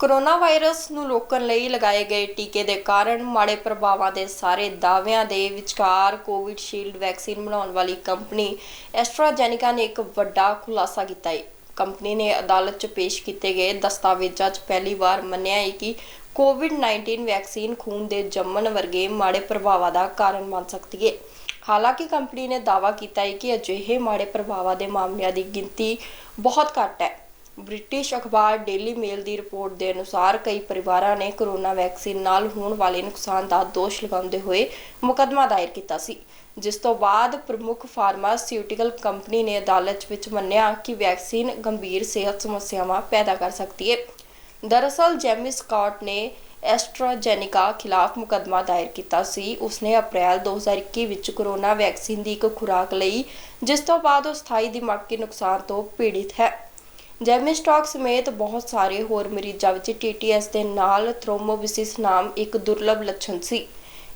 Corona virus ਨੂੰ ਰੋਕਣ ਲਈ ਲਗਾਏ ਗਏ ਟੀਕੇ ਦੇ ਕਾਰਨ ਮਾੜੇ ਪ੍ਰਭਾਵਾਂ ਦੇ ਸਾਰੇ ਦਾਅਵਿਆਂ ਦੇ ਵਿਚਕਾਰ ਕੋਵਿਡਸ਼ੀਲਡ ਵੈਕਸੀਨ ਬਣਾਉਣ ਵਾਲੀ ਕੰਪਨੀ ਐਸਟਰਾਜੈਨਿਕਾ ਨੇ ਇੱਕ ਵੱਡਾ ਖੁਲਾਸਾ ਕੀਤਾ ਹੈ। ਕੰਪਨੀ ਨੇ ਅਦਾਲਤ 'ਚ ਪੇਸ਼ ਕੀਤੇ ਗਏ ਦਸਤਾਵੇਜ਼ਾਂ 'ਚ ਪਹਿਲੀ ਵਾਰ ਮੰਨਿਆ ਹੈ ਕਿ ਕੋਵਿਡ-19 ਵੈਕਸੀਨ ਖੂਨ ਦੇ ਜੰਮਣ ਵਰਗੇ ਮਾੜੇ ਪ੍ਰਭਾਵਾਂ ਦਾ ਕਾਰਨ ਬਣ ਸਕਦੀ ਹੈ। ਹਾਲਾਂਕਿ ਕੰਪਨੀ ਨੇ ਦਾਅਵਾ ਕੀਤਾ ਹੈ ਕਿ ਅਜਿਹੇ ਮਾੜੇ ਪ੍ਰਭਾਵਾਂ ਦੇ ਮਾਮਲਿਆਂ ਦੀ ਗਿਣਤੀ ਬਹੁਤ ਘੱਟ ਹੈ। ਬ੍ਰਿਟਿਸ਼ ਅਖਬਾਰ ਡੇਲੀ ਮੇਲ ਦੀ ਰਿਪੋਰਟ ਦੇ ਅਨੁਸਾਰ ਕਈ ਪਰਿਵਾਰਾਂ ਨੇ ਕੋਰੋਨਾ ਵੈਕਸੀਨ ਨਾਲ ਹੋਣ ਵਾਲੇ ਨੁਕਸਾਨ ਦਾ ਦੋਸ਼ ਲਗਾਉਂਦੇ ਹੋਏ ਮੁਕੱਦਮਾ ਦਾਇਰ ਕੀਤਾ ਸੀ, ਜਿਸ ਤੋਂ ਬਾਅਦ ਪ੍ਰਮੁੱਖ ਫਾਰਮਾਸਿਊਟੀਕਲ ਕੰਪਨੀ ਨੇ ਅਦਾਲਤ ਵਿੱਚ ਮੰਨਿਆ ਕਿ ਵੈਕਸੀਨ ਗੰਭੀਰ ਸਿਹਤ ਸਮੱਸਿਆਵਾਂ ਪੈਦਾ ਕਰ ਸਕਦੀ ਹੈ। ਦਰਅਸਲ, ਜੈਮੀ ਸਕਾਟ ਨੇ ਐਸਟਰਾਜੈਨਿਕਾ ਖਿਲਾਫ ਮੁਕੱਦਮਾ ਦਾਇਰ ਕੀਤਾ ਸੀ। ਉਸਨੇ ਅਪ੍ਰੈਲ 2021 ਵਿੱਚ ਕੋਰੋਨਾ ਵੈਕਸੀਨ ਦੀ ਇੱਕ ਖੁਰਾਕ ਲਈ, ਜਿਸ ਤੋਂ ਬਾਅਦ ਉਹ ਸਥਾਈ ਦਿਮਾਗੀ ਨੁਕਸਾਨ ਤੋਂ ਪੀੜਿਤ ਹੈ। ਜੈਮੀ ਸਟਾਕ ਸਮੇਤ ਬਹੁਤ ਸਾਰੇ ਹੋਰ ਮਰੀਜ਼ਾਂ ਵਿੱਚ ਟੀਟੀਐਸ ਦੇ ਨਾਲ ਥ੍ਰੋਮੋਬਿਸਿਸ ਨਾਮ ਇੱਕ ਦੁਰਲਭ ਲੱਛਣ ਸੀ।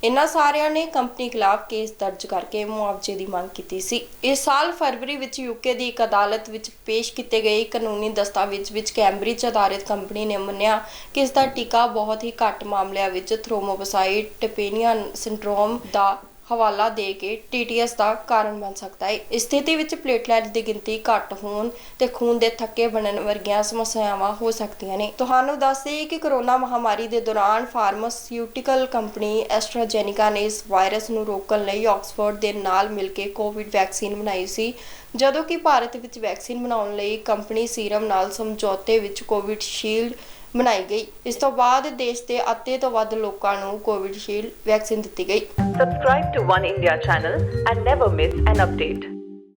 ਇਨ੍ਹਾਂ ਸਾਰਿਆਂ ਨੇ ਕੰਪਨੀ ਖਿਲਾਫ ਕੇਸ ਦਰਜ ਕਰਕੇ ਮੁਆਵਜ਼ੇ ਦੀ ਮੰਗ ਕੀਤੀ ਸੀ। ਇਸ ਸਾਲ ਫਰਵਰੀ ਵਿੱਚ ਯੂਕੇ ਦੀ ਇੱਕ ਅਦਾਲਤ ਵਿੱਚ ਪੇਸ਼ ਕੀਤੇ ਗਏ ਕਾਨੂੰਨੀ ਦਸਤਾਵੇਜ਼ ਵਿੱਚ ਕੈਂਬਰਿਜ ਆਧਾਰਿਤ ਕੰਪਨੀ ਨੇ ਮੰਨਿਆ ਕਿ ਇਸ ਦਾ ਟੀਕਾ ਬਹੁਤ ਹੀ ਘੱਟ ਮਾਮਲਿਆਂ ਵਿੱਚ ਥ੍ਰੋਮੋਬਸਾਈਟ ਟਿਪੇਨੀਆ ਸਿੰਡਰੋਮ ਦਾ ਹਵਾਲਾ ਦੇ ਕੇ ਟੀਟੀਐਸ ਦਾ ਕਾਰਨ ਬਣ ਸਕਦਾ ਹੈ। ਇਸ ਸਥਿਤੀ ਵਿੱਚ ਪਲੇਟਲੈਟ ਦੀ ਗਿਣਤੀ ਘੱਟ ਹੋਣ ਤੇ ਖੂਨ ਦੇ ਥੱਕੇ ਬਣਨ ਵਰਗੀਆਂ ਸਮੱਸਿਆਵਾਂ ਹੋ ਸਕਦੀਆਂ ਨੇ। ਤੁਹਾਨੂੰ ਦੱਸ ਦਈਏ ਕਿ ਕੋਰੋਨਾ ਮਹਾਮਾਰੀ ਦੇ ਦੌਰਾਨ ਫਾਰਮਾਸਿਊਟੀਕਲ ਕੰਪਨੀ ਐਸਟਰਾਜੈਨਿਕਾ ਨੇ ਇਸ ਵਾਇਰਸ ਨੂੰ ਰੋਕਣ ਲਈ ਆਕਸਫੋਰਡ ਦੇ ਨਾਲ ਮਿਲ ਕੇ ਕੋਵਿਡ ਵੈਕਸੀਨ ਬਣਾਈ ਸੀ। ਜਦੋਂ ਕਿ ਭਾਰਤ ਵਿੱਚ ਵੈਕਸੀਨ ਬਣਾਉਣ ਲਈ ਕੰਪਨੀ ਸੀਰਮ ਨਾਲ ਸਮਝੌਤੇ ਵਿੱਚ ਕੋਵਿਡਸ਼ੀਲਡ ਮਨਾਈ ਗਈ ਇਸ ਤੋਂ ਬਾਅਦ ਦੇਸ਼ ਦੇ ਅੱਧੇ ਤੋਂ ਵੱਧ ਲੋਕਾਂ ਨੂੰ ਕੋਵਿਡਸ਼ੀਲਡ ਵੈਕਸੀਨ ਦਿੱਤੀ ਗਈ subscribe to one India channel and never miss an update